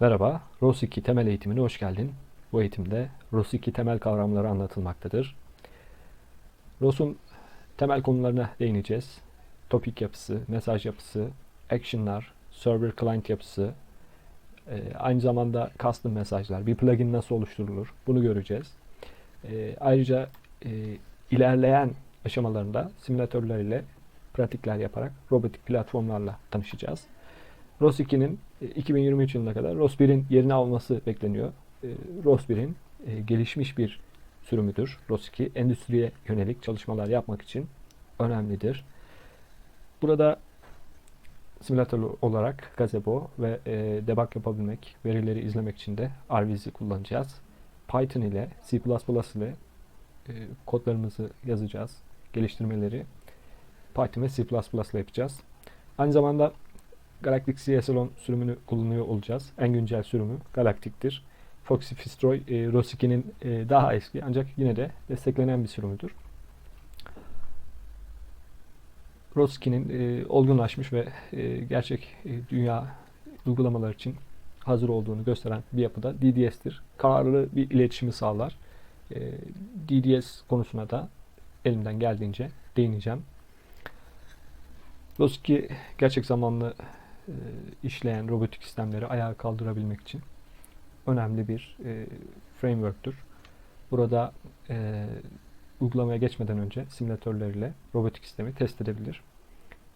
Merhaba, ROS 2 temel eğitimine hoş geldin. Bu eğitimde ROS 2 temel kavramları anlatılmaktadır. ROS'un temel konularına değineceğiz. Topik yapısı, mesaj yapısı, action'lar, server client yapısı, e, aynı zamanda custom mesajlar, bir plugin nasıl oluşturulur bunu göreceğiz. E, ayrıca e, ilerleyen aşamalarında simülatörler ile pratikler yaparak robotik platformlarla tanışacağız. ROS 2'nin 2023 yılına kadar ROS 1'in yerini alması bekleniyor. E, ROS 1'in e, gelişmiş bir sürümüdür. ROS 2 endüstriye yönelik çalışmalar yapmak için önemlidir. Burada simülatör olarak Gazebo ve e, debug yapabilmek, verileri izlemek için de RViz'i kullanacağız. Python ile, C++ ile e, kodlarımızı yazacağız. Geliştirmeleri Python ve C++ ile yapacağız. Aynı zamanda Galactic CSLon sürümünü kullanıyor olacağız. En güncel sürümü Galactic'tir. Foxy Fistroy e, ROS 2'nin e, daha eski ancak yine de desteklenen bir sürümüdür. ROS 2'nin e, olgunlaşmış ve e, gerçek e, dünya uygulamalar için hazır olduğunu gösteren bir yapıda DDS'tir. Kararlı bir iletişimi sağlar. E, DDS konusuna da elimden geldiğince değineceğim. ROS 2 gerçek zamanlı işleyen robotik sistemleri ayağa kaldırabilmek için önemli bir e, framework'tür. Burada e, uygulamaya geçmeden önce simülatörler ile robotik sistemi test edebilir.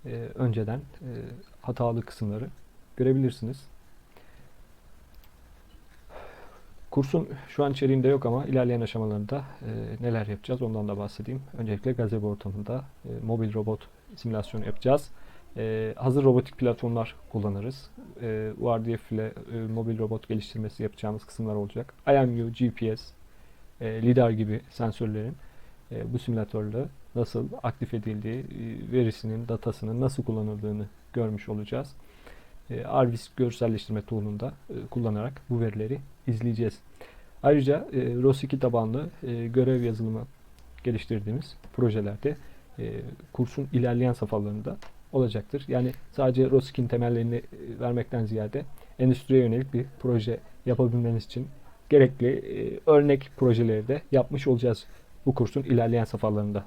E, önceden e, hatalı kısımları görebilirsiniz. Kursun şu an içeriğinde yok ama ilerleyen aşamalarında e, neler yapacağız ondan da bahsedeyim. Öncelikle gazebo ortamında e, mobil robot simülasyonu yapacağız. Ee, hazır robotik platformlar kullanırız. Ee, URDF ile e, mobil robot geliştirmesi yapacağımız kısımlar olacak. IMU, GPS, e, LiDAR gibi sensörlerin e, bu simülatörle nasıl aktif edildiği, e, verisinin, datasının nasıl kullanıldığını görmüş olacağız. E, Arvis görselleştirme tool'unu da e, kullanarak bu verileri izleyeceğiz. Ayrıca e, ROS2 tabanlı e, görev yazılımı geliştirdiğimiz projelerde e, kursun ilerleyen safhalarında olacaktır. Yani sadece Roskin temellerini e, vermekten ziyade endüstriye yönelik bir proje yapabilmeniz için gerekli e, örnek projeleri de yapmış olacağız bu kursun ilerleyen safhalarında.